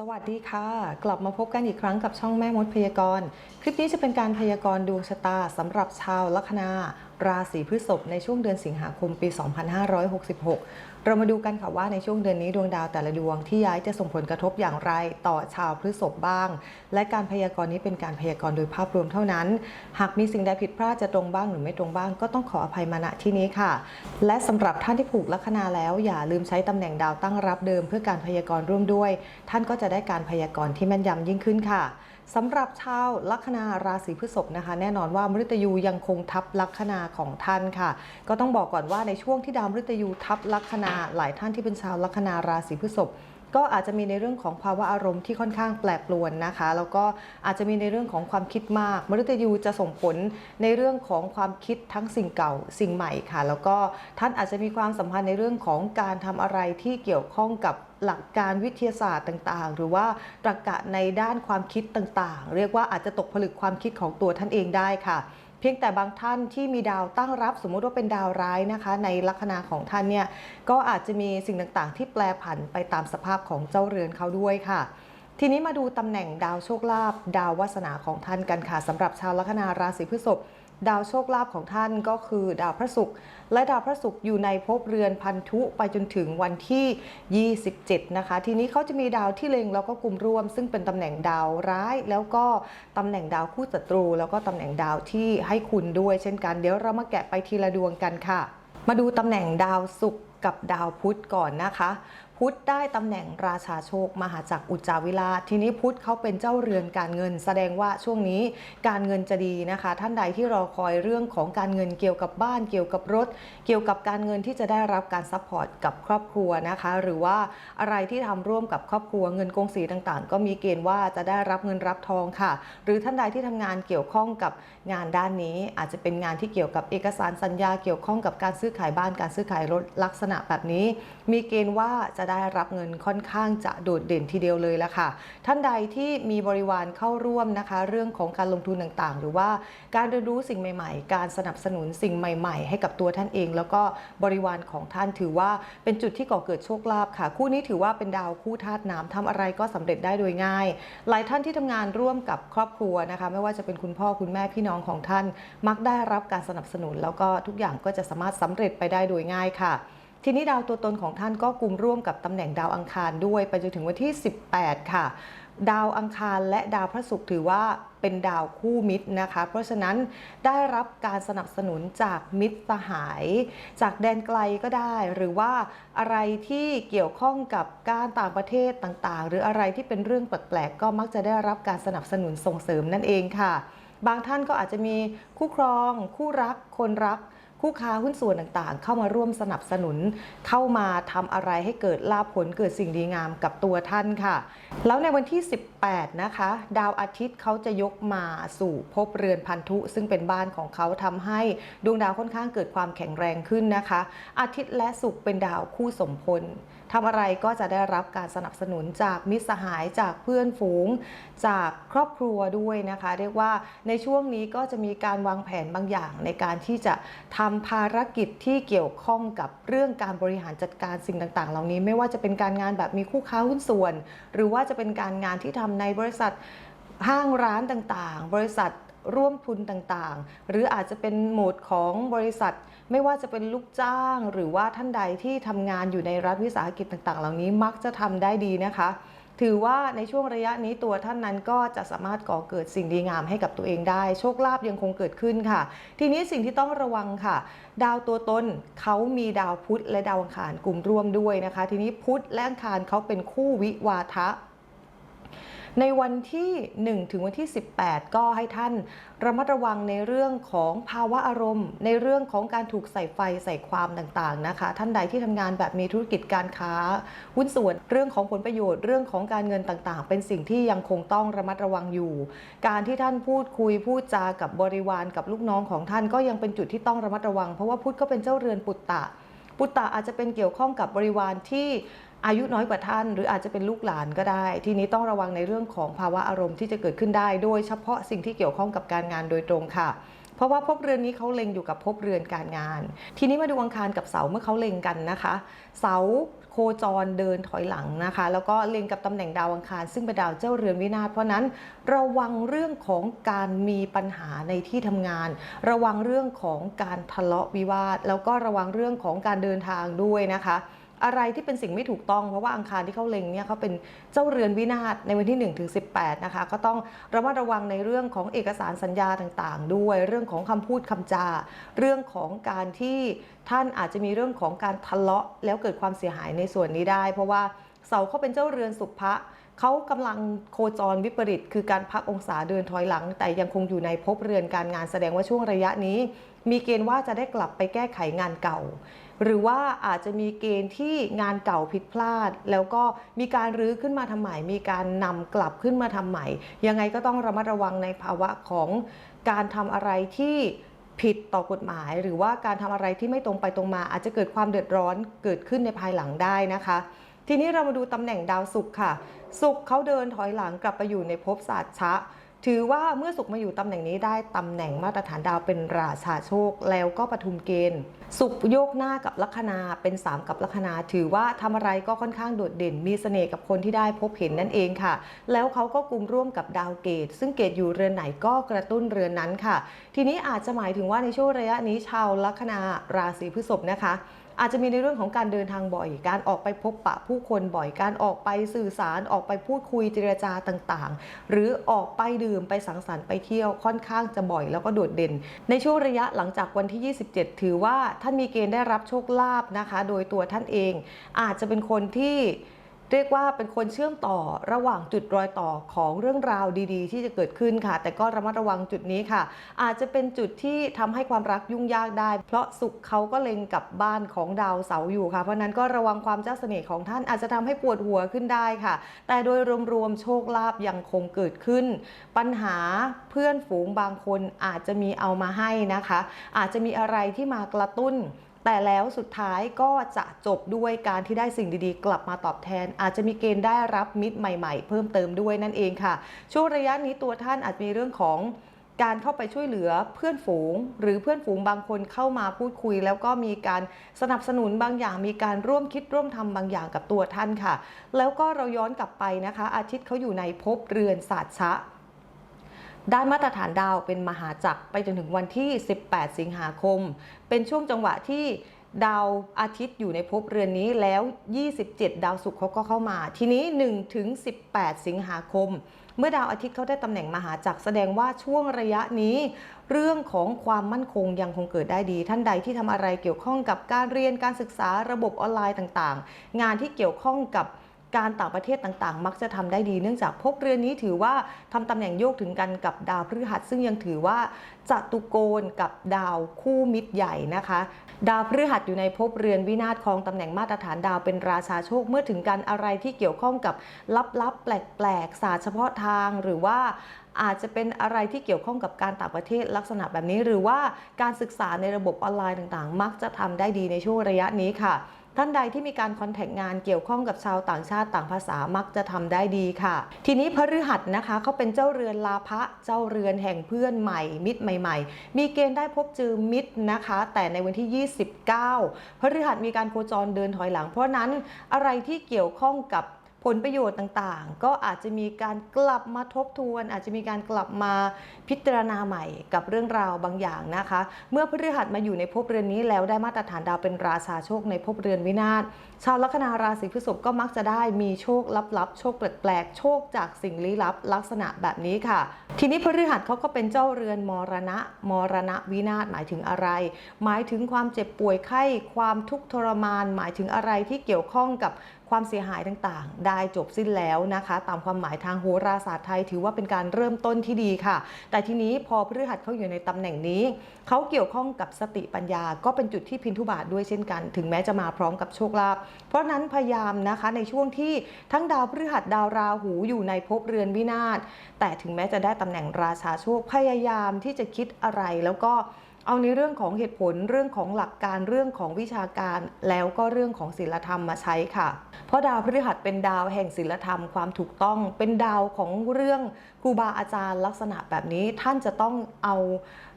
สวัสดีค่ะ กลับมาพบกันอีกครั้งกับช่องแม่มดพยากรณ์ คลิปนี้จะเป็นการพยากรณ์ดวงชะตาสำหรับชาวลัคนาราศีพฤษภในช่วงเดือนสิงหาคมปี 2566 เรามาดูกันค่ะว่าในช่วงเดือนนี้ดวงดาวแต่ละดวงที่ย้ายจะส่งผลกระทบอย่างไรต่อชาวพฤษภบ้าง และการพยากรณ์นี้เป็นการพยากรณ์โดยภาพรวมเท่านั้น หากมีสิ่งใดผิดพลาดจะตรงบ้างหรือไม่ตรงบ้าง ก็ต้องขออภัยมาณที่นี้ค่ะ และสำหรับท่านที่ผูกลัคนาแล้ว อย่าลืมใช้ตำแหน่งดาวตั้งรับเดิม เพื่อการพยากรณ์ร่วมด้วย ท่านก็จะได้การพยากรณ์ที่แม่นยำยิ่งขึ้นค่ะ สำหรับชาวลัคนาราศีพฤษภนะคะ แน่นอนว่ามฤตยูยังคงทับลัคนาของท่านค่ะ ก็ต้องบอกก่อนว่าในช่วงที่ดาวมฤตยูทับลัคนาหลายท่านที่เป็นชาวลัคนาราศีพฤษภ ก็อาจจะมีในเรื่องของภาวะอารมณ์ที่ค่อนข้างแปรปรวนนะคะ แล้วก็อาจจะมีในเรื่องของความคิดมากมฤตยูจะส่งผลในเรื่องของความคิดทั้งสิ่งเก่าสิ่งใหม่ค่ะ แล้วก็ท่านอาจจะมีความสัมพันธ์ในเรื่องของการทำอะไรที่เกี่ยวข้องกับหลักการวิทยาศาสตร์ต่างๆ หรือว่าตรรกะในด้านความคิดต่างๆ เรียกว่าอาจจะตกผลึกความคิดของตัวท่านเองได้ค่ะ พียงแต่บางท่านที่มีดาวตั้งรับสมมุติว่าเป็นดาวร้ายนะคะ ในลัคนาของท่านเนี่ยก็อาจจะมีสิ่งต่างๆ ที่แปลผันไปตามสภาพของเจ้าเรือนเขาด้วยค่ะทีนี้มาดูตำแหน่งดาวโชคลาภดาววาสนาของท่านกันค่ะสำหรับชาวลัคนาราศีพฤษภ ดาวโชคลาภของท่านก็คือดาวพระศุกร์และดาวพระศุกร์อยู่ในภพเรือนพันธุไปจนถึงวันที่ 27 นะคะ ทีนี้เขาจะมีดาวที่เล็งแล้วก็กลุ่มร่วม ซึ่งเป็นตำแหน่งดาวร้าย แล้วก็ตำแหน่งดาวคู่ศัตรู แล้วก็ตำแหน่งดาวที่ให้คุณด้วย เช่นกันเดี๋ยวเรามาแกะไปทีละดวงกันค่ะ มาดูตำแหน่งดาวศุกร์กับดาวพุธก่อนนะคะ พุทธได้ตำแหน่งราชาโชค มหาจักรอุจจาวิราชทีนี้พุทธเขาเป็นเจ้าเรือนการเงิน แสดงว่าช่วงนี้การเงินจะดีนะคะ ท่านใดที่รอคอยเรื่องของการเงินเกี่ยวกับบ้าน เกี่ยวกับรถ เกี่ยวกับการเงินที่จะได้รับการซัพพอร์ตกับครอบครัวนะคะ หรือว่าอะไรที่ทำร่วมกับครอบครัวเงินกงสีต่างๆ ก็มีเกณฑ์ว่าจะได้รับเงินรับทองค่ะ หรือท่านใดที่ทำงานเกี่ยวข้องกับงานด้านนี้ อาจจะเป็นงานที่เกี่ยวกับเอกสารสัญญาเกี่ยวข้องกับการซื้อขายบ้านการซื้อขายรถลักษณะแบบนี้ มีเกณฑ์ว่าจะได้รับเงินค่อนข้างจะโดดเด่นทีเดียวเลยละค่ะ ท่านใดที่มีบริวารเข้าร่วมนะคะ เรื่องของการลงทุนต่างๆ หรือว่าการเรียนรู้สิ่งใหม่ ๆ การสนับสนุนสิ่งใหม่ ๆ ให้กับตัวท่านเอง แล้วก็บริวารของท่านถือว่าเป็นจุดที่ก่อเกิดโชคลาภค่ะ คู่นี้ถือว่าเป็นดาวคู่ธาตุน้ำทำอะไรก็สำเร็จได้โดยง่าย หลายท่านที่ทำงานร่วมกับครอบครัวนะคะ ไม่ว่าจะเป็นคุณพ่อคุณแม่พี่น้องของท่าน มักได้รับการสนับสนุน แล้วก็ทุกอย่างก็จะสามารถสำเร็จไปได้โดยง่ายค่ะ ทีนี้ดาวตัวตนของท่านก็กลุ่มร่วมกับตำแหน่งดาวอังคารด้วยไปจนถึงวันที่ 18 ค่ะดาวอังคารและดาวพระศุกร์ถือว่าเป็นดาวคู่มิตรนะคะ เพราะฉะนั้นได้รับการสนับสนุนจากมิตรสหาย จากแดนไกลก็ได้ หรือว่าอะไรที่เกี่ยวข้องกับการต่างประเทศต่างๆ หรืออะไรที่เป็นเรื่องแปลกๆก็มักจะได้รับการสนับสนุนส่งเสริมนั่นเองค่ะ บางท่านก็อาจจะมีคู่ครอง คู่รัก คนรัก คู่ค้าหุ้นส่วนต่างๆ เข้ามาร่วมสนับสนุน เข้ามาทำอะไรให้เกิดลาภผลเกิดสิ่งดีงามกับตัวท่านค่ะ แล้วในวันที่ 18 นะคะ ดาวอาทิตย์เขาจะยกมาสู่ภพเรือนพันธุ ซึ่งเป็นบ้านของเขาทำให้ดวงดาวค่อนข้างเกิดความแข็งแรงขึ้นนะคะ อาทิตย์และศุกร์เป็นดาวคู่สมพล ทำอะไรก็จะได้รับการสนับสนุนจากมิตรสหายจากเพื่อนฝูง จากครอบครัวด้วยนะคะ เรียกว่าในช่วงนี้ก็จะมีการวางแผนบางอย่างในการที่จะทำภารกิจที่เกี่ยวข้องกับเรื่องการบริหารจัดการสิ่งต่าง ๆ เหล่านี้ไม่ว่าจะเป็นการงานแบบมีคู่ค้าหุ้นส่วน หรือว่าจะเป็นการงานที่ทำในบริษัทห้างร้านต่างๆ บริษัทร่วมทุนต่างๆ หรืออาจจะเป็นโหมดของบริษัท ไม่ว่าจะเป็นลูกจ้างหรือว่าท่านใดที่ทำงานอยู่ในรัฐวิสาหกิจต่าง ๆ เหล่านี้มักจะทำได้ดีนะคะ ถือว่าในช่วงระยะนี้ตัวท่านนั้นก็จะสามารถก่อเกิดสิ่งดีงามให้กับตัวเองได้ โชคลาภยังคงเกิดขึ้นค่ะ ทีนี้สิ่งที่ต้องระวังค่ะ ดาวตัวตนเขามีดาวพุธและดาวอังคารกลุ่มร่วมด้วยนะคะ ทีนี้พุธและอังคารเขาเป็นคู่วิวาทะ ในวันที่ 1 ถึงวันที่ 18 ก็ให้ท่านระมัดระวังในเรื่องของภาวะอารมณ์ ในเรื่องของการถูกใส่ไฟใส่ความต่างๆนะคะ ท่านใดที่ทำงานแบบมีธุรกิจการค้าหุ้นส่วนเรื่องของผลประโยชน์เรื่องของการเงินต่างๆ เป็นสิ่งที่ยังคงต้องระมัดระวังอยู่ การที่ท่านพูดคุยพูดจากับบริวารกับลูกน้องของท่านก็ยังเป็นจุดที่ต้องระมัดระวัง เพราะว่าพุทธก็เป็นเจ้าเรือนปุตตะปุตตะอาจจะเป็นเกี่ยวข้องกับบริวารที่ อายุน้อยกว่าท่าน หรืออาจจะเป็นลูกหลานก็ได้ ทีนี้ต้องระวังในเรื่องของภาวะอารมณ์ที่จะเกิดขึ้นได้ โดยเฉพาะสิ่งที่เกี่ยวข้องกับการงานโดยตรงค่ะเพราะว่าภพเรือนนี้เขาเล็งอยู่กับภพเรือนการงาน ทีนี้มาดูอังคารกับเสาเมื่อเขาเล็งกันนะคะ เสาโคจรเดินถอยหลังนะคะ แล้วก็เล็งกับตำแหน่งดาวอังคาร ซึ่งเป็นดาวเจ้าเรือนวินาศเพราะนั้นระวังเรื่องของการมีปัญหาในที่ทำงาน ระวังเรื่องของการทะเลาะวิวาท แล้วก็ระวังเรื่องของการเดินทางด้วยนะคะ อะไรที่เป็นสิ่งไม่ถูกต้องเพราะว่าอังคารที่เขาเล็งเนี่ยเขาเป็นเจ้าเรือนวินาศในวันที่1ถึง18นะคะก็ต้องระมัดระวังในเรื่องของเอกสารสัญญาต่างๆ ด้วยเรื่องของคำพูดคำจา เรื่องของการที่ท่านอาจจะมีเรื่องของการทะเลาะแล้วเกิดความเสียหายในส่วนนี้ได้ เพราะว่าเสาเขาเป็นเจ้าเรือนสุภะเขากำลังโคจรวิปริต คือการพักองศาเดินถอยหลัง แต่ยังคงอยู่ในภพเรือนการงานแสดงว่าช่วงระยะนี้ มีเกณฑ์ว่าจะได้กลับไปแก้ไขงานเก่า หรือว่าอาจจะมีเกณฑ์ที่งานเก่าผิดพลาด แล้วก็มีการรื้อขึ้นมาทำใหม่ มีการนำกลับขึ้นมาทำใหม่ ยังไงก็ต้องระมัดระวังในภาวะของการทำอะไรที่ผิดต่อกฎหมาย หรือว่าการทำอะไรที่ไม่ตรงไปตรงมา อาจจะเกิดความเดือดร้อนเกิดขึ้นในภายหลังได้นะคะทีนี้เรามาดูตำแหน่งดาวศุกร์ค่ะศุกร์เขาเดินถอยหลังกลับไปอยู่ในภพศาสตร์ชะ ถือว่าเมื่อสุขมาอยู่ตำแหน่งนี้ได้ตำแหน่งมาตรฐานดาวเป็นราชาโชค แล้วก็ปทุมเกณฑ์ สุขโยกหน้ากับลัคนาเป็น 3 กับลัคนา ถือว่าทำอะไรก็ค่อนข้างโดดเด่น มีเสน่ห์กับคนที่ได้พบเห็นนั่นเองค่ะ แล้วเขาก็กลุ่มร่วมกับดาวเกต ซึ่งเกตอยู่เรือนไหนก็กระตุ้นเรือนนั้นค่ะ ทีนี้อาจจะหมายถึงว่าในช่วงระยะนี้ชาวลัคนาราศีพฤษภนะคะ อาจจะมีในเรื่องของการเดินทางบ่อย การออกไปพบปะผู้คนบ่อย การออกไปสื่อสารออกไปพูดคุยเจรจาต่างๆ หรือออกไปดื่มไปสังสรรค์ไปเที่ยวค่อนข้างจะบ่อยแล้วก็โดดเด่น ในช่วงระยะหลังจากวันที่ 27 ถือว่าท่านมีเกณฑ์ได้รับโชคลาภนะคะ โดยตัวท่านเอง อาจจะเป็นคนที่ เรียกว่าเป็นคนเชื่อมต่อระหว่างจุดรอยต่อของเรื่องราวดีๆ ที่จะเกิดขึ้นค่ะ แต่ก็ระมัดระวังจุดนี้ค่ะ อาจจะเป็นจุดที่ทำให้ความรักยุ่งยากได้ เพราะสุขเขาก็เล็งกับบ้านของดาวเสาอยู่ค่ะ เพราะนั้นก็ระวังความเจ้าเสน่ห์ของท่านอาจจะทำให้ปวดหัวขึ้นได้ค่ะ แต่โดยรวมๆโชคลาภยังคงเกิดขึ้น ปัญหาเพื่อนฝูงบางคนอาจจะมีเอามาให้นะคะ อาจจะมีอะไรที่มากระตุ้น แต่แล้วสุดท้ายก็จะจบด้วยการที่ได้สิ่งดีๆ กลับมาตอบแทน อาจจะมีเกณฑ์ได้รับมิตรใหม่ๆ เพิ่มเติมด้วยนั่นเองค่ะ ช่วงระยะนี้ตัวท่านอาจมีเรื่องของการเข้าไปช่วยเหลือเพื่อนฝูง หรือเพื่อนฝูงบางคนเข้ามาพูดคุย แล้วก็มีการสนับสนุนบางอย่าง มีการร่วมคิดร่วมทำบางอย่างกับตัวท่านค่ะ แล้วก็เราย้อนกลับไปนะคะ อาทิตย์เขาอยู่ในภพเรือนศาสตร์ชะ ได้มาตรฐานดาวเป็นมหาจักรไปจนถึงวันที่ 18 สิงหาคม เป็นช่วงจังหวะที่ดาวอาทิตย์อยู่ในภพเรือนนี้แล้ว 27 ดาวศุกร์เขาก็เข้ามา ทีนี้1ถึง18 สิงหาคม เมื่อดาวอาทิตย์เขาได้ตำแหน่งมหาจักรแสดงว่าช่วงระยะนี้ เรื่องของความมั่นคงยังคงเกิดได้ดี ท่านใดที่ทำอะไรเกี่ยวข้องกับการเรียนการศึกษาระบบออนไลน์ต่างๆ งานที่เกี่ยวข้องกับ การต่างประเทศต่างๆ มักจะทำได้ดีเนื่องจากภพเรือนนี้ถือว่าทำตำแหน่งโยกถึงกันกับดาวพฤหัส ซึ่งยังถือว่าจัตุโกณกับดาวคู่มิตรใหญ่นะคะ ดาวพฤหัสอยู่ในภพเรือนวินาศครองตำแหน่งมาตรฐานดาวเป็นราชาโชคเมื่อถึงกันอะไรที่เกี่ยวข้องกับลับๆ แปลกๆศาสตร์เฉพาะทางหรือว่าอาจจะเป็นอะไรที่เกี่ยวข้องกับการต่างประเทศลักษณะแบบนี้ หรือว่าการศึกษาในระบบออนไลน์ต่างๆ มักจะทำได้ดีในช่วงระยะนี้ค่ะ ท่านใดที่มีการคอนแทคงานเกี่ยวข้องกับชาวต่างชาติต่างภาษามักจะทำได้ดีค่ะ ทีนี้พฤหัสนะคะเขาเป็นเจ้าเรือนลาภะเจ้าเรือนแห่งเพื่อนใหม่ มิตรใหม่ ๆ มีเกณฑ์ได้พบเจอมิตรนะคะ แต่ในวันที่ 29พฤหัสมีการโคจรเดินถอยหลัง เพราะนั้นอะไรที่เกี่ยวข้องกับ ผลประโยชน์ต่างๆ ก็อาจจะมีการกลับมาทบทวน อาจจะมีการกลับมาพิจารณาใหม่กับเรื่องราวบางอย่างนะคะ เมื่อพฤหัสมาอยู่ในภพเรือนนี้แล้วได้มาตรฐานดาวเป็นราชาโชคในภพเรือนวินาศชาวลัคนาราศีพฤษภก็มักจะได้มีโชคลับๆ โชคแปลกๆ โชคจากสิ่งลี้ลับลักษณะแบบนี้ค่ะ ทีนี้พฤหัสเขาก็เป็นเจ้าเรือนมรณะ มรณะวินาศหมายถึงอะไร หมายถึงความเจ็บป่วยไข้ความทุกข์ทรมาน หมายถึงอะไรที่เกี่ยวข้องกับความเสียหายต่างๆ ได้จบสิ้นแล้วนะคะ ตามความหมายทางโหราศาสตร์ไทยถือว่าเป็นการเริ่มต้นที่ดีค่ะ แต่ทีนี้พอพฤหัสเขาอยู่ในตำแหน่งนี้ เขาเกี่ยวข้องกับสติปัญญา ก็เป็นจุดที่พินทุบาทด้วยเช่นกัน ถึงแม้จะมาพร้อมกับโชคลาภเพราะฉะนั้นพยายามนะคะในช่วงที่ทั้งดาวพฤหัสดาวราหูอยู่ในภพเรือนวินาศแต่ถึงแม้จะได้ตำแหน่งราชาโชคพยายามที่จะคิดอะไรแล้วก็ เอาในเรื่องของเหตุผลเรื่องของหลักการเรื่องของวิชาการ แล้วก็เรื่องของศีลธรรมมาใช้ค่ะ เพราะดาวพฤหัสเป็นดาวแห่งศีลธรรมความถูกต้อง เป็นดาวของเรื่องครูบาอาจารย์ลักษณะแบบนี้ท่านจะต้องเอา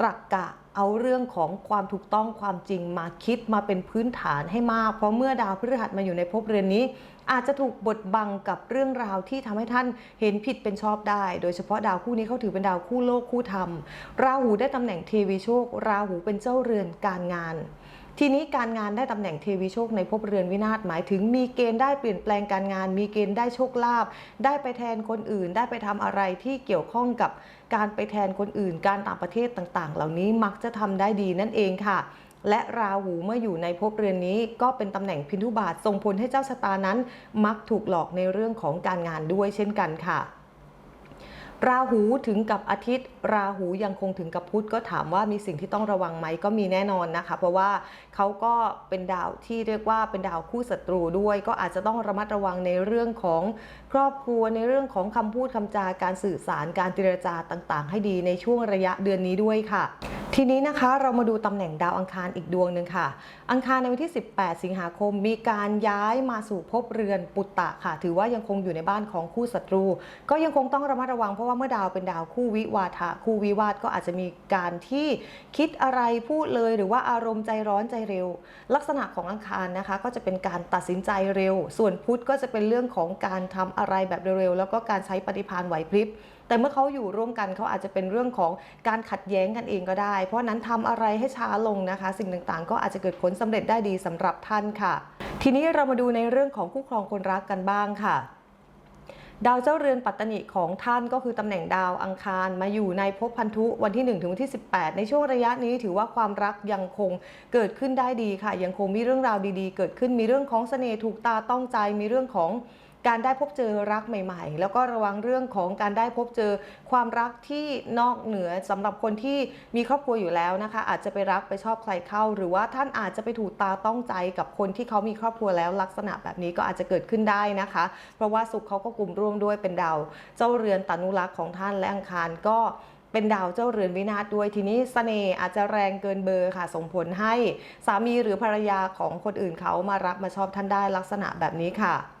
ตรรกกะ เอาเรื่องของความถูกต้องความจริงมาคิดมาเป็นพื้นฐานให้มาก เพราะเมื่อดาวพฤหัสมาอยู่ในภพเรือนนี้ อาจจะถูกบดบังกับเรื่องราวที่ทำให้ท่านเห็นผิดเป็นชอบได้ โดยเฉพาะดาวคู่นี้เขาถือเป็นดาวคู่โลกคู่ธรรม ราหูได้ตำแหน่งเทวีโชค ราหูเป็นเจ้าเรือนการงาน ทีนี้การงานได้ตำแหน่งเทวีโชคในภพเรือนวินาศหมายถึงมีเกณฑ์ได้เปลี่ยนแปลงการงาน มีเกณฑ์ได้โชคลาภได้ไปแทนคนอื่น ได้ไปทำอะไรที่เกี่ยวข้องกับการไปแทนคนอื่น การต่างประเทศต่างๆ เหล่านี้มักจะทำได้ดีนั่นเองค่ะและราหูเมื่ออยู่ในภพเรือนนี้ก็เป็นตำแหน่งพินทุบาทส่งผลให้เจ้าชะตานั้น มักถูกหลอกในเรื่องของการงานด้วยเช่นกันค่ะ ราหูถึงกับอาทิตย์ ราหูยังคงถึงกับพุธก็ถามว่ามีสิ่งที่ต้องระวังไหมก็มีแน่นอนนะคะ เพราะว่าเขาก็เป็นดาวที่เรียกว่าเป็นดาวคู่ศัตรูด้วย ก็อาจจะต้องระมัดระวังในเรื่องของครอบครัวในเรื่องของคำพูดคำจาการสื่อสารการเจรจาต่างๆ ให้ดีในช่วงระยะเดือนนี้ด้วยค่ะ ทีนี้นะคะเรามาดูตำแหน่งดาวอังคารอีกดวงหนึ่งค่ะ อังคารในวันที่ 18 สิงหาคม มีการย้ายมาสู่ภพเรือนปุตตะค่ะ ถือว่ายังคงอยู่ในบ้านของคู่ศัตรู ก็ยังคงต้องระมัดระวังเพราะว่าเมื่อดาวเป็นดาวคู่วิวาทะคู่วิวาทก็อาจจะมีการที่คิดอะไรพูดเลยหรือว่าอารมณ์ใจร้อนใจเร็ว ลักษณะของอังคารนะคะ ก็จะเป็นการตัดสินใจเร็ว ส่วนพุธก็จะเป็นเรื่องของการทำอะไรแบบเร็วๆแล้วก็การใช้ปฏิภาณไหวพริบ แต่เมื่อเขาอยู่ร่วมกันเขาอาจจะเป็นเรื่องของการขัดแย้งกันเองก็ได้ เพราะนั้นทำอะไรให้ช้าลงนะคะ สิ่งต่างๆ ก็อาจจะเกิดผลสำเร็จได้ดีสำหรับท่านค่ะ ทีนี้เรามาดูในเรื่องของคู่ครองคนรักกันบ้างค่ะดาวเจ้าเรือนปัตตนิของท่านก็คือตำแหน่งดาวอังคารมาอยู่ในภพพันธุวันที่1ถึงวันที่ 18 ในช่วงระยะนี้ถือว่าความรักยังคงเกิดขึ้นได้ดีค่ะ ยังคงมีเรื่องราวดีๆ เกิดขึ้นมีเรื่องของเสน่ห์ถูกตาต้องใจมีเรื่องของ การได้พบเจอรักใหม่ ๆ แล้วก็ระวังเรื่องของการได้พบเจอความรักที่นอกเหนือสำหรับคนที่มีครอบครัวอยู่แล้วนะคะ อาจจะไปรักไปชอบใครเข้า หรือว่าท่านอาจจะไปถูกตาต้องใจกับคนที่เขามีครอบครัวแล้วลักษณะแบบนี้ก็อาจจะเกิดขึ้นได้นะคะ เพราะว่าสุขเขาก็กลุ่มร่วมด้วยเป็นดาวเจ้าเรือนตานุรักษ์ของท่านและอังคารก็เป็นดาวเจ้าเรือนวินาศด้วยทีนี้เสน่ห์อาจจะแรงเกินเบอร์ค่ะ ส่งผลให้สามีหรือภรรยาของคนอื่นเขามารักมาชอบท่านได้ลักษณะแบบนี้ค่ะ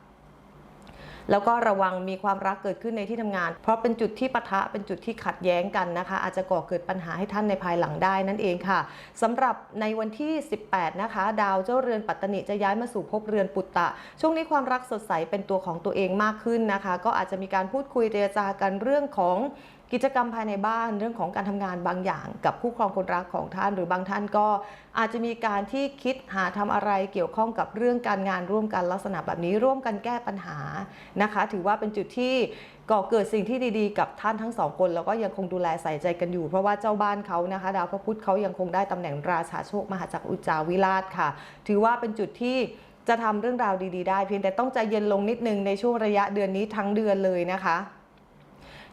แล้วก็ระวังมีความรักเกิดขึ้นในที่ทำงาน เพราะเป็นจุดที่ปะทะเป็นจุดที่ขัดแย้งกันนะคะ อาจจะก่อเกิดปัญหาให้ท่านในภายหลังได้นั่นเองค่ะสำหรับในวันที่ 18 นะคะ ดาวเจ้าเรือนปัตตนิจะย้ายมาสู่ภพเรือนปุตตะ ช่วงนี้ความรักสดใสเป็นตัวของตัวเองมากขึ้นนะคะ ก็อาจจะมีการพูดคุยเจรจากันเรื่องของ กิจกรรมภายในบ้านเรื่องของการทำงานบางอย่าง กับคู่ครองคนรักของท่าน หรือบางท่านก็อาจจะมีการที่คิดหาทำอะไรเกี่ยวข้องกับเรื่องการงานร่วมกันลักษณะแบบนี้ร่วมกันแก้ปัญหานะคะ ถือว่าเป็นจุดที่ก่อเกิดสิ่งที่ดีๆ กับท่านทั้งสองคนแล้วก็ยังคงดูแลใส่ใจกันอยู่ เพราะว่าเจ้าบ้านเขานะคะ ดาวพระพุธเขายังคงได้ตำแหน่งราชาโชคมหาจักรอุจจาวิราชค่ะ ถือว่าเป็นจุดที่จะทำเรื่องราวดี ๆ ได้ เพียงแต่ต้องใจเย็นลงนิดนึงในช่วงระยะเดือนนี้ทั้งเดือนเลยนะคะ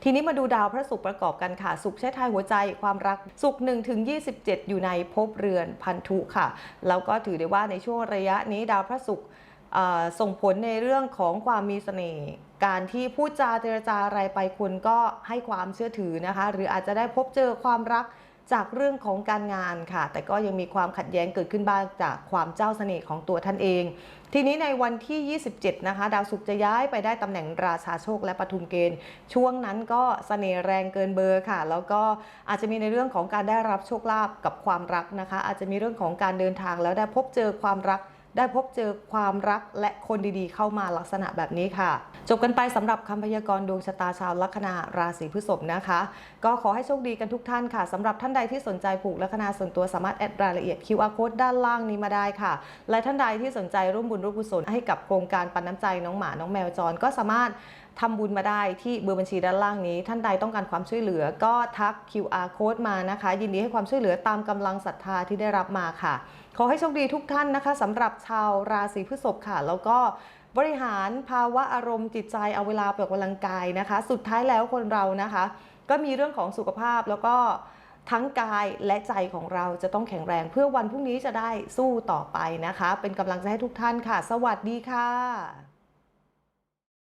ทีนี้มาดูดาวพระศุกร์ประกอบกันค่ะศุกร์ใช้ทายหัวใจความรักศุกร์1ถึง27 อยู่ในภพเรือนพันธุค่ะ แล้วก็ถือได้ว่าในช่วงระยะนี้ดาวพระศุกร์ส่งผลในเรื่องของความมีเสน่ห์การที่พูดจาเจรจาอะไรไปคุณก็ให้ความเชื่อถือนะคะ หรืออาจจะได้พบเจอความรัก จากเรื่องของการงานค่ะ แต่ก็ยังมีความขัดแย้งเกิดขึ้นบ้างจากความเจ้าเสน่ห์ของตัวท่านเอง ทีนี้ในวันที่ 27 นะคะ ดาวศุกร์จะย้ายไปได้ตำแหน่งราชาโชคและปทุมเกณฑ์ ช่วงนั้นก็เสน่ห์แรงเกินเบอร์ค่ะ แล้วก็อาจจะมีในเรื่องของการได้รับโชคลาภกับความรักนะคะ อาจจะมีเรื่องของการเดินทางแล้วได้พบเจอความรัก ได้พบเจอความรักและคนดีๆ เข้ามาลักษณะแบบนี้ค่ะ จบกันไปสำหรับคำพยากรณ์ดวงชะตาชาวลัคนาราศีพฤษภนะคะ ก็ขอให้โชคดีกันทุกท่านค่ะสำหรับท่านใดที่สนใจผูกลัคนาส่วนตัวสามารถแอดรายละเอียด QR code ด้านล่างนี้มาได้ค่ะ และท่านใดที่สนใจร่วมบุญร่วมกุศลให้กับโครงการปันน้ำใจน้องหมาน้องแมวจรก็สามารถ ทำบุญมาได้ที่เบอร์บัญชีด้านล่างนี้ ท่านใดต้องการความช่วยเหลือก็ทัก QR code มานะคะ ยินดีให้ความช่วยเหลือตามกำลังศรัทธาที่ได้รับมาค่ะ ขอให้โชคดีทุกท่านนะคะสำหรับชาวราศีพฤษภค่ะ แล้วก็บริหารภาวะอารมณ์จิตใจเอาเวลาไปออกกำลังกายนะคะ สุดท้ายแล้วคนเรานะคะ ก็มีเรื่องของสุขภาพแล้วก็ทั้งกายและใจของเราจะต้องแข็งแรงเพื่อวันพรุ่งนี้จะได้สู้ต่อไปนะคะ เป็นกำลังใจให้ทุกท่านค่ะ สวัสดีค่ะ